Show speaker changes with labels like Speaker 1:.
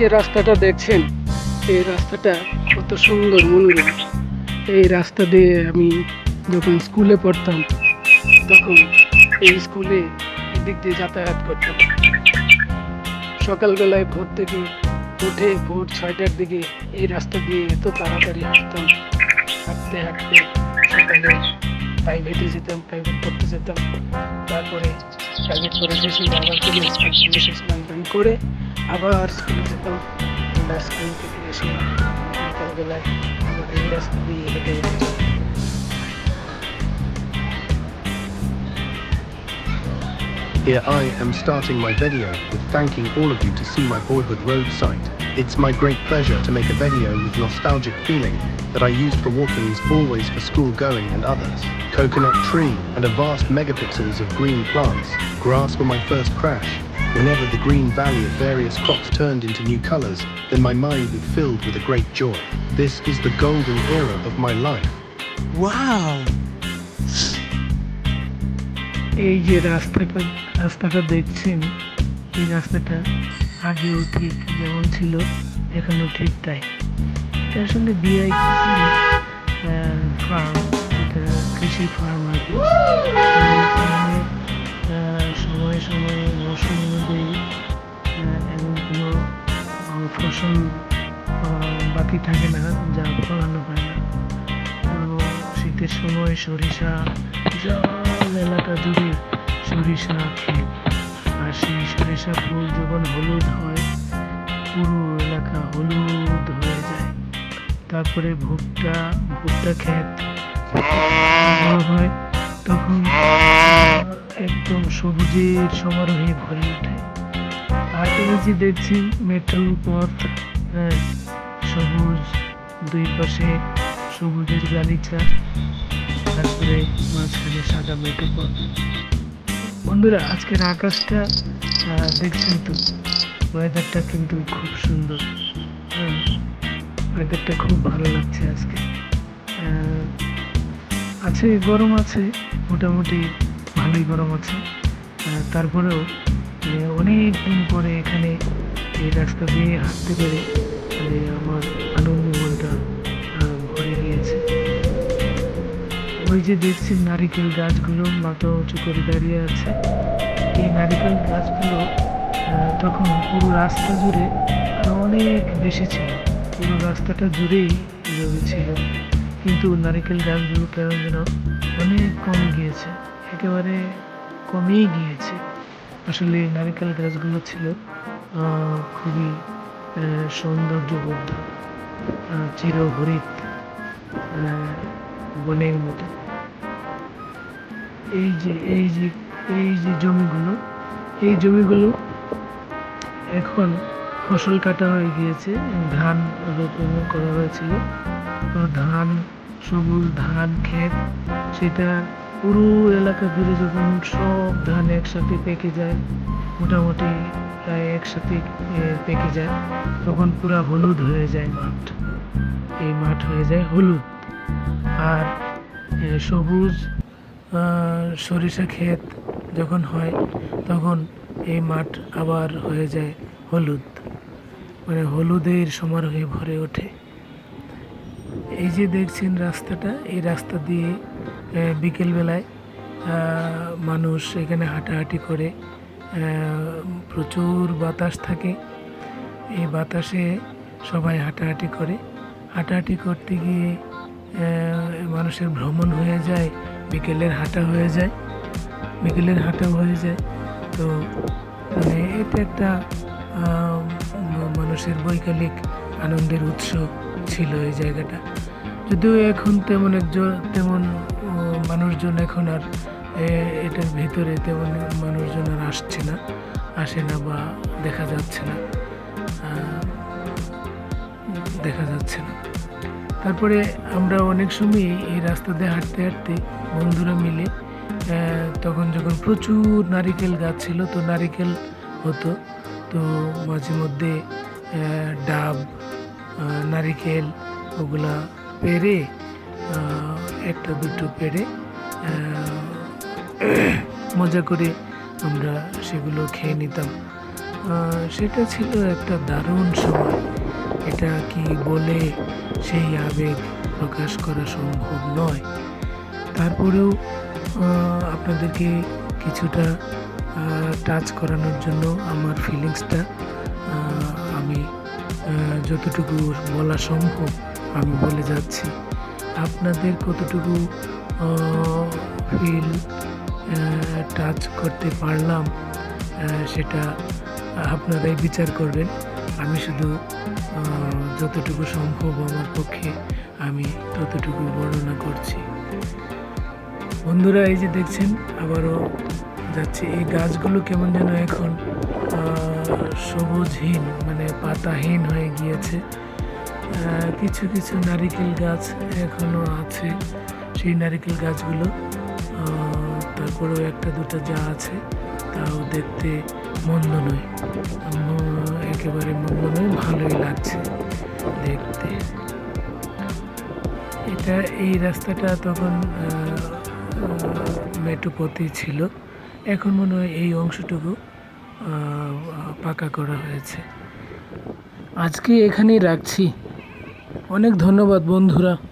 Speaker 1: যে রাস্তাটা দেখছেন, এই রাস্তাটা কত সুন্দর মনোরম এই রাস্তা দিয়ে আমি যখন স্কুলে পড়তাম, তখন এই স্কুলে দিক দিয়ে যাতায়াত করতাম। সকালবেলায় ভোর থেকে উঠে ভোর ছয়টার দিকে এই রাস্তা দিয়ে এত তাড়াতাড়ি হাঁটতাম, হাঁটতে হাঁটতে সকালে প্রাইভেটে যেতাম প্রাইভেট পড়তে যেতাম। তারপরে প্রাইভেট করে শেষে আবার টান করে আবার স্কুলে যেতাম আমরা স্কুল থেকে এসে বিকালবেলায় আবার এই রাস্তা দিয়ে হেঁটে যেতাম
Speaker 2: Here I am starting my video with thanking all of you to see my boyhood road site. It's my great pleasure to make a video with nostalgic feeling that I used for walkings always for school going and others. Coconut tree and a vast megapixels of green plants. Grass were my first crash. Whenever the green valley of various crops turned into new colors, then my mind would filled with a great joy. This is the golden era of my life.
Speaker 3: Wow
Speaker 1: এই যে রাস্তাটা রাস্তাটা দেখছেন এই রাস্তাটা আগেও ঠিক যেমন ছিল এখনও ঠিক তাই এটা আসলে বিআই ফার্ম এটা কৃষি ফার্ম আর কি এখানে, আহ, সময়ে সময়ে ফসল বাকি থাকে না, যা ফলানো হয় না। শীতের সময় সরিষা, বিশাল এলাকা জুড়ে সরিষা ক্ষেত আর সেই সরিষা ফুল যখন হলুদ হয়, পুরো এলাকা হলুদ হয়ে যায়। তারপরে ভুট্টা ভুট্টা ক্ষেত হয়, তখন একদম সবুজের সমারোহে ভরে ওঠে। আর এই দেখছি মেট্রো পথ হ্যাঁ, সবুজ দুই পাশে সবুজের গালিচা তারপরে মাঝখানে সাদা মেট্রো পথ বন্ধুরা আজকের আকাশটা দেখছেন তো ওয়েদারটা কিন্তু খুব সুন্দর। হ্যাঁ ওয়েদারটা খুব ভালো লাগছে আজকে। আছে গরম আছে মোটামুটি ভালোই গরম আছে। তারপরেও অনেক দিন পরে এখানে এই রাস্তা দিয়ে হাঁটতে পেরে মানে আমার আনন্দ মনটা ভরে গিয়েছে। ওই যে দেখছি নারিকেল গাছগুলো মাথা উঁচু করে দাঁড়িয়ে আছে। এই নারিকেল গাছগুলো তখন পুরো রাস্তা জুড়ে অনেক বেশি ছিল। পুরো রাস্তাটা জুড়েই এভাবে ছিল। কিন্তু নারিকেল গাছগুলো কেমন যেন অনেক কমে গিয়েছে, একেবারে কমেই গিয়েছে। আসলে নারিকেল গাছগুলো ছিল খুবই আহ, চিরহরিত বনের মতো। এই যে এই যে এই যে জমিগুলো এই জমিগুলো এখন ফসল কাটা হয়ে গিয়েছে ধান রোপণ করা হয়েছিল। ধান সবুজ ধান ক্ষেত সেটা পুরো এলাকা জুড়ে যখন সব ধান একসাথে পেকে যায়, মোটামুটি প্রায় একসাথে পেকে যায়, তখন পুরো হলুদ হয়ে যায় মাঠ। এই মাঠ হয়ে যায় হলুদ। আর সবুজ সরিষা ক্ষেত যখন হয়, তখন এই মাঠ আবার হয়ে যায় হলুদ। মানে হলুদের সমারোহে ভরে ওঠে। এই যে দেখছেন রাস্তাটা, এই রাস্তা দিয়ে বিকেলবেলায় মানুষ এখানে হাঁটাহাঁটি করে প্রচুর বাতাস থাকে। এই বাতাসে সবাই হাঁটাহাঁটি করে। হাঁটাহাঁটি করতে গিয়ে মানুষের ভ্রমণ হয়ে যায়, বিকেলের হাঁটা হয়ে যায়, বিকেলের হাঁটা হয়ে যায়। তো মানে এটা একটা মানুষের বৈকালিক আনন্দের উৎস ছিল এই জায়গাটা। যদিও এখন তেমন একজন, তেমন মানুষজন এখন আর এটার ভিতরে তেমন মানুষজন আর আসছে না, আসে না বা দেখা যাচ্ছে না দেখা যাচ্ছে না। তারপরে আমরা অনেক সময় এই রাস্তা দিয়ে হাঁটতে হাঁটতে বন্ধুরা মিলে তখন যখন প্রচুর নারিকেল গাছ ছিল, তো নারিকেল হতো, তো মাঝে মধ্যে ডাব নারিকেল ওগুলা পেরে একটা দুটো পেরে মজা করে আমরা সেগুলো খেয়ে নিতাম। সেটা ছিল একটা দারুণ সময়। এটা কি বলে সেই আবেগ প্রকাশ করা সম্ভব নয়। তারপরেও আপনাদেরকে কিছুটা টাচ করানোর জন্য আমার ফিলিংসটা আমি যতটুকু বলা সম্ভব আমি বলে যাচ্ছি। আপনাদের কতটুকু ফিল টাচ করতে পারলাম সেটা আপনারাই বিচার করবেন। আমি শুধু যতটুকু সম্ভব আমার পক্ষে আমি ততটুকু বর্ণনা করছি। বন্ধুরা, এই যে দেখছেন, আবারও যাচ্ছে। এই গাছগুলো কেমন যেন এখন সবুজহীন মানে পাতাহীন হয়ে গিয়েছে। কিছু কিছু নারিকেল গাছ এখনও আছে। সেই নারিকেল গাছগুলো তারপরেও একটা দুটো যা আছে তাও দেখতে মন্দ নয় একেবারে মন্দ নয় ভালোই লাগছে দেখতে। এটা এই রাস্তাটা তখন আহ, ছিল। এখন মনে হয় এই অংশটুকু পাকা করা হয়েছে। আজকে এখানেই রাখছি। অনেক ধন্যবাদ বন্ধুরা।